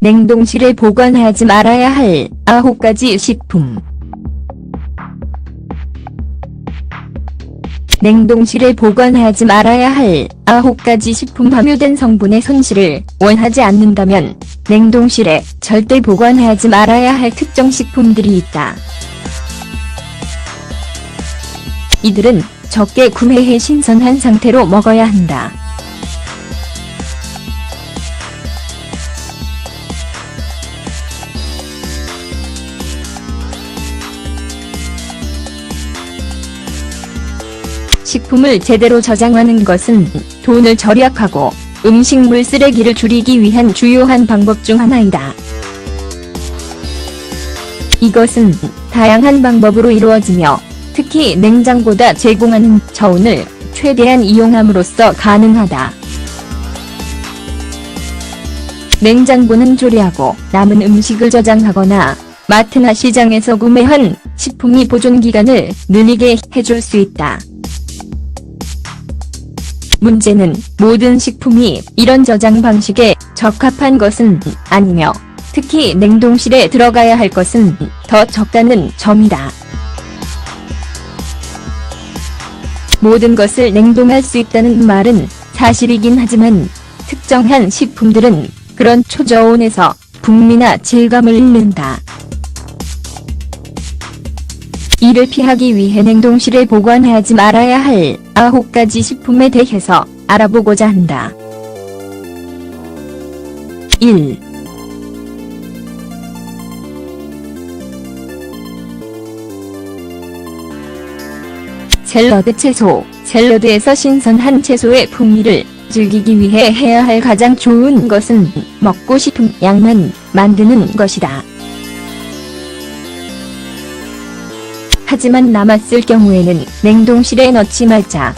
냉동실에 보관하지 말아야 할 아홉 가지 식품. 냉동실에 보관하지 말아야 할 아홉 가지 식품 함유된 성분의 손실을 원하지 않는다면 냉동실에 절대 보관하지 말아야 할 특정 식품들이 있다. 이들은 적게 구매해 신선한 상태로 먹어야 한다. 식품을 제대로 저장하는 것은 돈을 절약하고 음식물 쓰레기를 줄이기 위한 주요한 방법 중 하나이다. 이것은 다양한 방법으로 이루어지며 특히 냉장보다 제공하는 저온을 최대한 이용함으로써 가능하다. 냉장고는 조리하고 남은 음식을 저장하거나 마트나 시장에서 구매한 식품이 보존 기간을 늘리게 해줄 수 있다. 문제는 모든 식품이 이런 저장 방식에 적합한 것은 아니며 특히 냉동실에 들어가야 할 것은 더 적다는 점이다. 모든 것을 냉동할 수 있다는 말은 사실이긴 하지만 특정한 식품들은 그런 초저온에서 풍미나 질감을 잃는다. 이를 피하기 위해 냉동실에 보관하지 말아야 할 아홉 가지 식품에 대해서 알아보고자 한다. 1. 샐러드 채소 샐러드에서 신선한 채소의 풍미를 즐기기 위해 해야 할 가장 좋은 것은 먹고 싶은 양만 만드는 것이다. 하지만 남았을 경우에는 냉동실에 넣지 말자.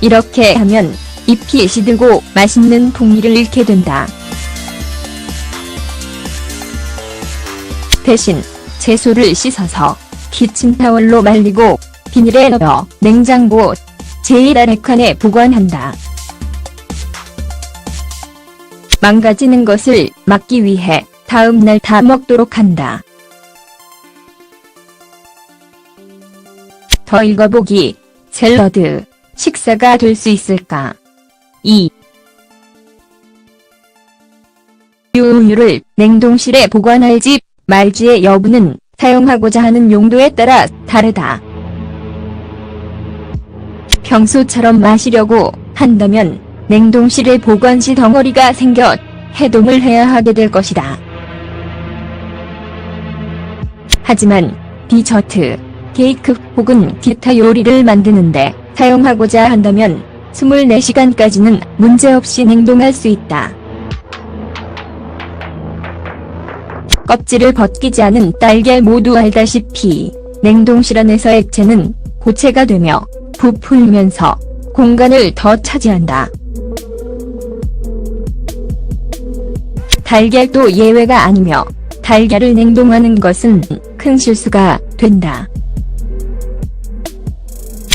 이렇게 하면 잎이 시들고 맛있는 풍미를 잃게 된다. 대신 채소를 씻어서 키친타월로 말리고 비닐에 넣어 냉장고 제일 아래 칸에 보관한다. 망가지는 것을 막기 위해 다음 날 다 먹도록 한다. 더 읽어보기 샐러드 식사가 될 수 있을까? 2. 우유를 냉동실에 보관할지 말지의 여부는 사용하고자 하는 용도에 따라 다르다. 평소처럼 마시려고 한다면 냉동실에 보관 시 덩어리가 생겨 해동을 해야 하게 될 것이다. 하지만 디저트, 케이크 혹은 기타 요리를 만드는데 사용하고자 한다면 24시간까지는 문제없이 냉동할 수 있다. 껍질을 벗기지 않은 딸기 모두 알다시피 냉동실 안에서 액체는 고체가 되며 부풀면서 공간을 더 차지한다. 달걀도 예외가 아니며 달걀을 냉동하는 것은 큰 실수가 된다.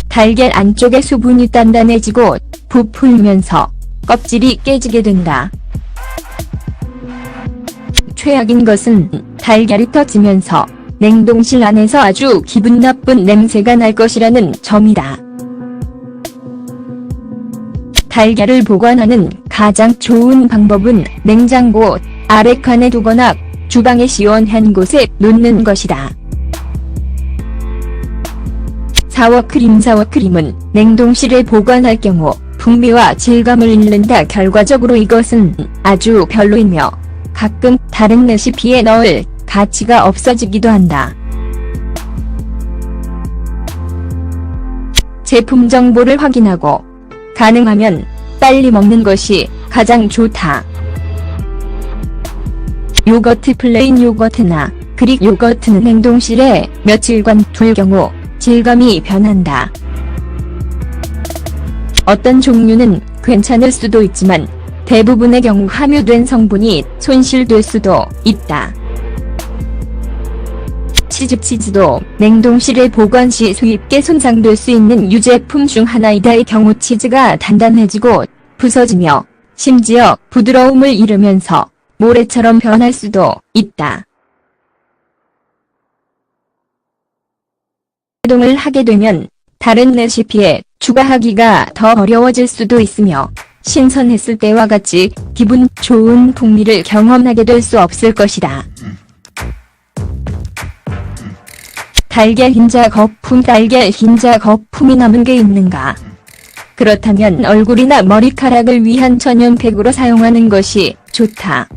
달걀 안쪽의 수분이 단단해지고 부풀면서 껍질이 깨지게 된다. 최악인 것은 달걀이 터지면서 냉동실 안에서 아주 기분 나쁜 냄새가 날 것이라는 점이다. 달걀을 보관하는 가장 좋은 방법은 냉장고 아래 칸에 두거나 주방의 시원한 곳에 놓는 것이다. 사워크림 사워크림은 냉동실에 보관할 경우 풍미와 질감을 잃는다 결과적으로 이것은 아주 별로이며 가끔 다른 레시피에 넣을 가치가 없어지기도 한다. 제품 정보를 확인하고 가능하면 빨리 먹는 것이 가장 좋다. 요거트 플레인 요거트나 그릭 요거트는 냉동실에 며칠간 둘 경우 질감이 변한다. 어떤 종류는 괜찮을 수도 있지만 대부분의 경우 함유된 성분이 손실될 수도 있다. 치즈 치즈도 냉동실에 보관 시 수입게 손상될 수 있는 유제품 중 하나이다의 경우 치즈가 단단해지고 부서지며 심지어 부드러움을 잃으면서 모래처럼 변할 수도 있다. 해동을 하게 되면 다른 레시피에 추가하기가 더 어려워질 수도 있으며 신선했을 때와 같이 기분 좋은 풍미를 경험하게 될 수 없을 것이다. 달걀 흰자 거품 달걀 흰자 거품이 남은 게 있는가? 그렇다면 얼굴이나 머리카락을 위한 전용팩으로 사용하는 것이 좋다.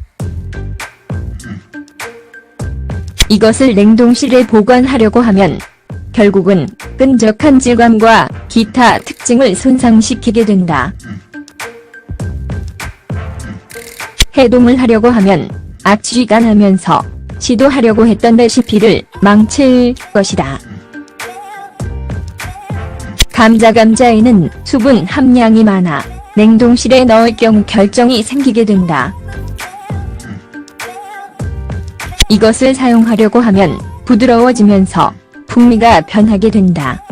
이것을 냉동실에 보관하려고 하면 결국은 끈적한 질감과 기타 특징을 손상시키게 된다. 해동을 하려고 하면 악취가 나면서 시도하려고 했던 레시피를 망칠 것이다. 감자 감자에는 수분 함량이 많아 냉동실에 넣을 경우 결정이 생기게 된다. 이것을 사용하려고 하면 부드러워지면서 풍미가 변하게 된다.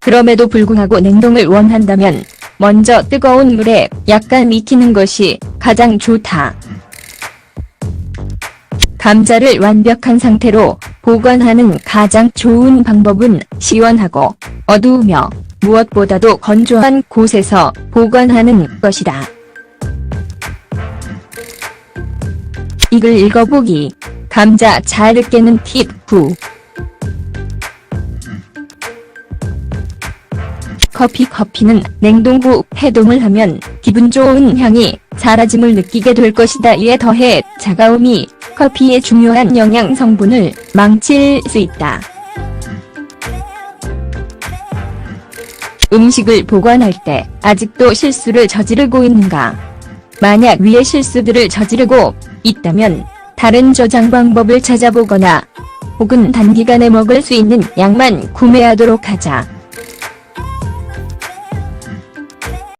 그럼에도 불구하고 냉동을 원한다면 먼저 뜨거운 물에 약간 익히는 것이 가장 좋다. 감자를 완벽한 상태로 보관하는 가장 좋은 방법은 시원하고 어두우며 무엇보다도 건조한 곳에서 보관하는 것이다. 이글 읽어보기 감자 잘 으깨는 팁 9. 커피 커피는 냉동 후 해동을 하면 기분 좋은 향이 사라짐을 느끼게 될 것이다. 이에 더해 차가움이 커피의 중요한 영양 성분을 망칠 수 있다. 음식을 보관할 때 아직도 실수를 저지르고 있는가? 만약 위의 실수들을 저지르고 있다면 다른 저장 방법을 찾아보거나 혹은 단기간에 먹을 수 있는 양만 구매하도록 하자.